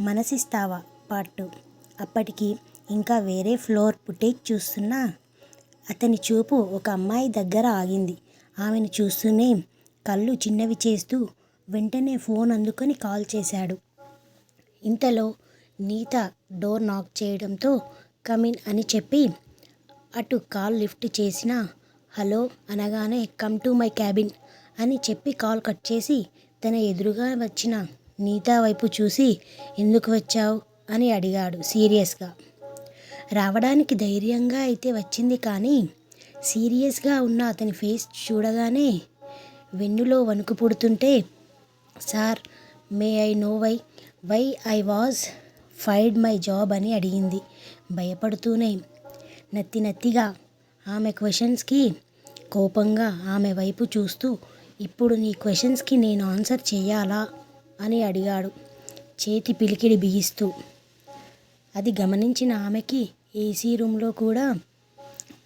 మనసిస్తావా? Part two. అప్పటికి ఇంకా వేరే ఫ్లోర్ ఫుటేజ్ చూస్తున్నా? అతని చూపు ఒక అమ్మాయి దగ్గర ఆగింది. ఆమెను చూస్తూనే కళ్ళు చిన్నవి చేస్తూ వెంటనే ఫోన్ అందుకొని కాల్ చేశాడు. ఇంతలో నీత డోర్ నాక్ చేయడంతో కమిన్ అని చెప్పి అటు కాల్ లిఫ్ట్ చేసిన హలో అనగానే కమ్ టు మై క్యాబిన్ అని చెప్పి కాల్ కట్ చేసి తన ఎదురుగా వచ్చిన నీతా వైపు చూసి ఎందుకు వచ్చావు? అని అడిగాడు సీరియస్గా. రావడానికి ధైర్యంగా అయితే వచ్చింది కానీ సీరియస్గా ఉన్న అతని ఫేస్ చూడగానే వెన్నులో వణుకు పుడుతుంటే sir may I know why why I was fired my job అని అడిగింది. భయపడుతూనే నత్తి నత్తిగా ఆమె క్వశ్చన్స్కి కోపంగా ఆమె వైపు చూస్తూ ఇప్పుడు నీ క్వశ్చన్స్కి నేను ఆన్సర్ చేయాలా? అని అడిగాడు. చేతి పిలికిడి బిగిస్తూ. అది గమనించిన ఆమెకి ఏసీ రూమ్లో కూడా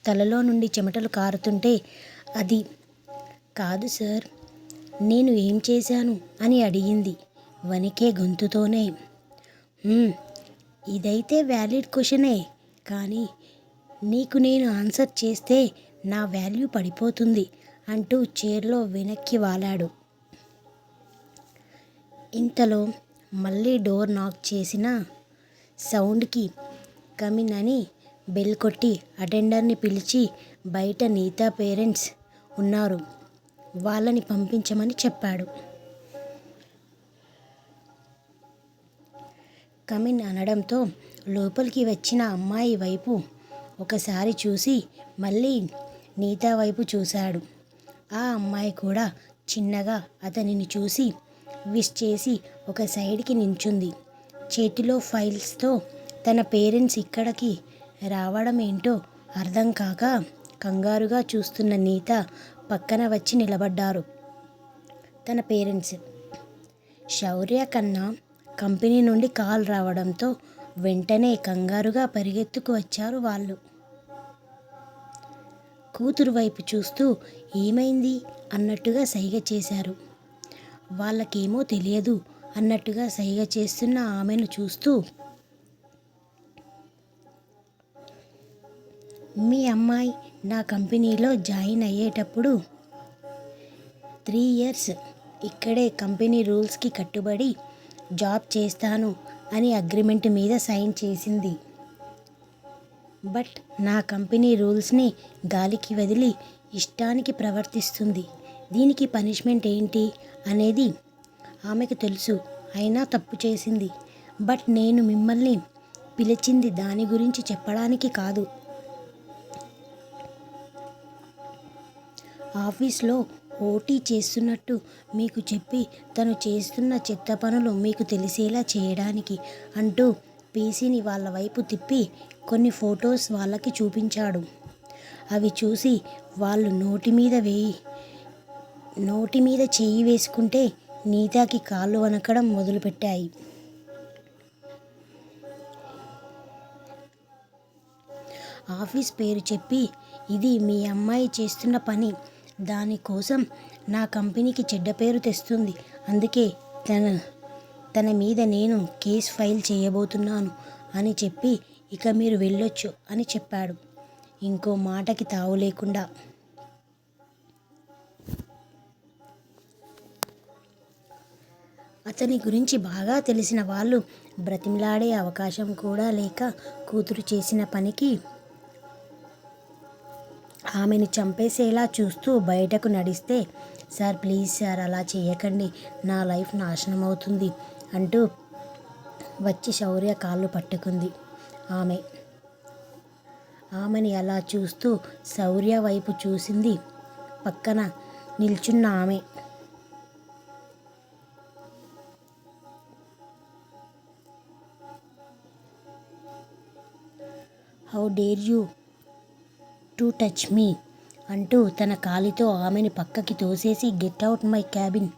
తలలో నుండి చెమటలు కారుతుంటే అది కాదు సార్ నేను ఏం చేశాను? అని అడిగింది వణికే గొంతుతోనే. ఇదైతే వ్యాలిడ్ క్వశ్చనే కానీ నీకు నేను ఆన్సర్ చేస్తే నా వాల్యూ పడిపోతుంది అంటూ చైర్లో వెనక్కి వాలాడు. ఇంతలో మళ్ళీ డోర్ నాక్ చేసిన సౌండ్కి కమిన్ అని బెల్ కొట్టి అటెండర్ని పిలిచి బయట నీతా పేరెంట్స్ ఉన్నారు. వాళ్ళని పంపించమని చెప్పాడు. కమిన్ అనడంతో లోపలికి వచ్చిన అమ్మాయి వైపు ఒకసారి చూసి మళ్ళీ నీతా వైపు చూశాడు. ఆ అమ్మాయి కూడా చిన్నగా అతనిని చూసి విష్ చేసి ఒక సైడ్కి నించుంది. చేతిలో ఫైల్స్తో తన పేరెంట్స్ ఇక్కడికి రావడం ఏంటో అర్థం కాక కంగారుగా చూస్తున్న నీత పక్కన వచ్చి నిలబడ్డారు తన పేరెంట్స్. శౌర్య కన్నా కంపెనీ నుండి కాల్ రావడంతో వెంటనే కంగారుగా పరిగెత్తుకు వచ్చారు వాళ్ళు. కూతురు వైపు చూస్తూ ఏమైంది? అన్నట్టుగా సైగ చేశారు. వాళ్ళకేమో తెలియదు అన్నట్టుగా సైగ చేస్తున్న ఆమెను చూస్తూ మీ అమ్మాయి నా కంపెనీలో జాయిన్ అయ్యేటప్పుడు త్రీ ఇయర్స్ ఇక్కడే కంపెనీ రూల్స్కి కట్టుబడి జాబ్ చేస్తాను అని అగ్రిమెంట్ మీద సైన్ చేసింది. బట్ నా కంపెనీ రూల్స్ని గాలికి వదిలి ఇష్టానికి ప్రవర్తిస్తుంది. దీనికి పనిష్మెంట్ ఏంటి అనేది ఆమెకు తెలుసు. అయినా తప్పు చేసింది. బట్ నేను మిమ్మల్ని పిలిచింది దాని గురించి చెప్పడానికి కాదు. ఆఫీస్లో ఓటీ చేస్తున్నట్టు మీకు చెప్పి తను చేస్తున్న చెత్త పనులు మీకు తెలిసేలా చేయడానికి అంటూ పీసీని వాళ్ళ వైపు తిప్పి కొన్ని ఫొటోస్ వాళ్ళకి చూపించాడు. అవి చూసి వాళ్ళు నోటి మీద వేయి. నోటి మీద చేయి వేసుకుంటే నీతాకి కాళ్ళు వనకడం మొదలుపెట్టాయి. ఆఫీస్ పేరు చెప్పి ఇది మీ అమ్మాయి చేస్తున్న పని. దానికోసం నా కంపెనీకి చెడ్డ పేరు తెస్తుంది. అందుకే తన తన మీద నేను కేస్ ఫైల్ చేయబోతున్నాను అని చెప్పి ఇక మీరు వెళ్ళొచ్చు అని చెప్పాడు. ఇంకో మాటకి తావు లేకుండా అతని గురించి బాగా తెలిసిన వాళ్ళు బ్రతిమలాడే అవకాశం కూడా లేక కూతురు చేసిన పనికి ఆమెను చంపేసేలా చూస్తూ బయటకు నడిస్తే సార్ ప్లీజ్ సార్ అలా చేయకండి నా లైఫ్ నాశనం అవుతుంది అంటూ వచ్చి శౌర్య కాళ్ళు పట్టుకుంది ఆమె. ఆమెని అలా చూస్తూ శౌర్య వైపు చూసింది పక్కన నిల్చున్న ఆమె. How dare you to touch me అంటూ తన కాలితో ఆమెని పక్కకి తోసేసి get out my cabin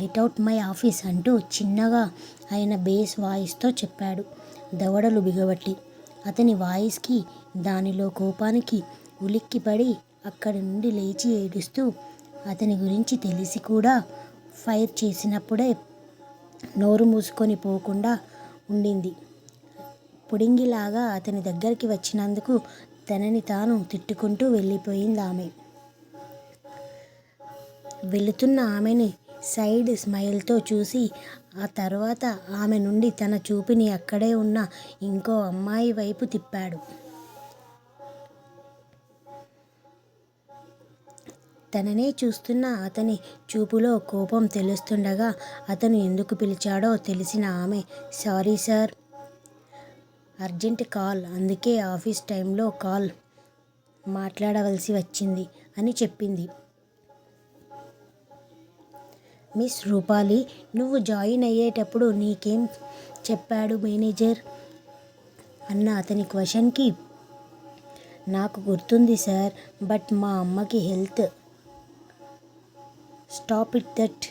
get out my office అంటూ చిన్నగా ఆయన బేస్ వాయిస్తో చెప్పాడు దవడలు బిగబట్టి. అతని వాయిస్కి దానిలో కోపానికి ఉలిక్కిపడి అక్కడి నుండి లేచి ఏడుస్తూ అతని గురించి తెలిసి కూడా ఫైర్ చేసినప్పుడే నోరు మూసుకొని పోకుండా ఉండింది. పుడింగిలాగా అతని దగ్గరికి వచ్చినందుకు తనని తాను తిట్టుకుంటూ వెళ్ళిపోయింది ఆమె. వెళుతున్న ఆమెని సైడ్ స్మైల్తో చూసి ఆ తర్వాత ఆమె నుండి తన చూపుని అక్కడే ఉన్న ఇంకో అమ్మాయి వైపు తిప్పాడు. తననే చూస్తున్న అతని చూపులో కోపం తెలుస్తుండగా అతను ఎందుకు పిలిచాడో తెలిసిన ఆమె సారీ సార్ అర్జెంట్ కాల్ అందుకే ఆఫీస్ టైంలో కాల్ మాట్లాడవలసి వచ్చింది అని చెప్పింది. మిస్ రూపాలి నువ్వు జాయిన్ అయ్యేటప్పుడు నీకేం చెప్పాడు మేనేజర్? అన్న అతని క్వశ్చన్కి నాకు గుర్తుంది సార్ బట్ మా అమ్మకి health. Stop it that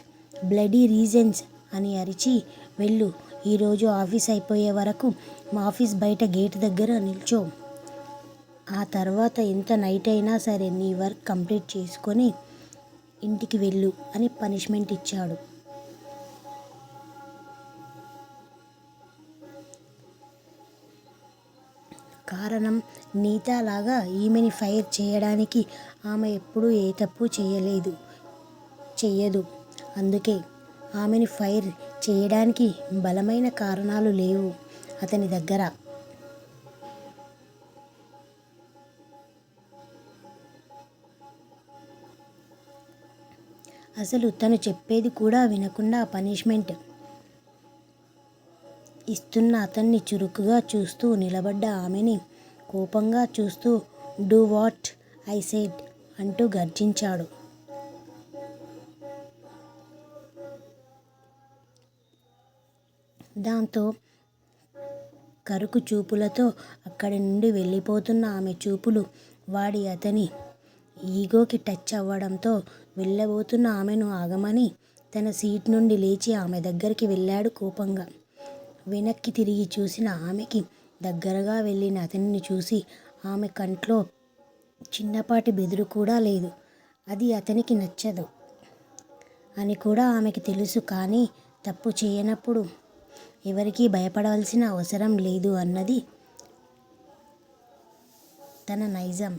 bloody reasons అని అరిచి వెళ్ళు. ఈరోజు ఆఫీస్ అయిపోయే వరకు మా ఆఫీస్ బయట గేట్ దగ్గర నిల్చో. ఆ తర్వాత ఎంత నైట్ అయినా సరే నీ వర్క్ కంప్లీట్ చేసుకొని ఇంటికి వెళ్ళు అని పనిష్మెంట్ ఇచ్చాడు. కారణం నీతాలాగా ఈమెని ఫైర్ చేయడానికి ఆమె ఎప్పుడూ ఏ తప్పు చేయలేదు చెయ్యదు. అందుకే ఆమెను ఫైర్ చేయడానికి బలమైన కారణాలు లేవు అతని దగ్గర. అసలు తను చెప్పేది కూడా వినకుండా పనిష్మెంట్ ఇస్తున్న అతన్ని చురుకుగా చూస్తూ నిలబడ్డ ఆమెని కోపంగా చూస్తూ డూ వాట్ ఐ సెడ్ అంటూ గర్జించాడు. దాంతో కరుకు చూపులతో అక్కడి నుండి వెళ్ళిపోతున్న ఆమె చూపులు వాడి అతని ఈగోకి టచ్ అవ్వడంతో వెళ్ళబోతున్న ఆమెను ఆగమని తన సీట్ నుండి లేచి ఆమె దగ్గరికి వెళ్ళాడు కోపంగా. వెనక్కి తిరిగి చూసిన ఆమెకి దగ్గరగా వెళ్ళిన అతనిని చూసి ఆమె కంట్లో చిన్నపాటి బెదురు కూడా లేదు. అది అతనికి నచ్చదు అని కూడా ఆమెకి తెలుసు కానీ తప్పు చేయనప్పుడు ఎవరికీ భయపడవలసిన అవసరం లేదు అన్నది తన నైజం.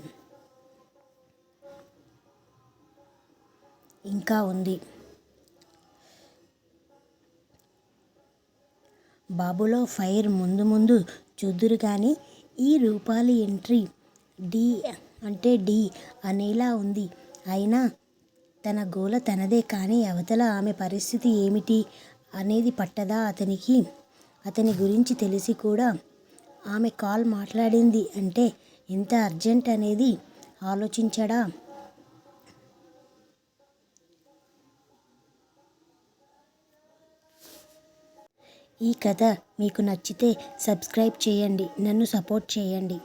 ఇంకా ఉంది. బాబులో ఫైర్ ముందు ముందు చూద్దురు కానీ ఈ రూపాలి ఎంట్రీ డి అంటే డి అనేలా ఉంది. అయినా తన గోల తనదే కానీ అవతల ఆమె పరిస్థితి ఏమిటి అనేది పట్టదా అతనికి? అతని గురించి తెలిసి కూడా ఆమె కాల్ మాట్లాడింది అంటే ఎంత అర్జెంట్ అనేది ఆలోచించడా? ఈ కథ మీకు నచ్చితే సబ్స్క్రైబ్ చేయండి నన్ను సపోర్ట్ చేయండి.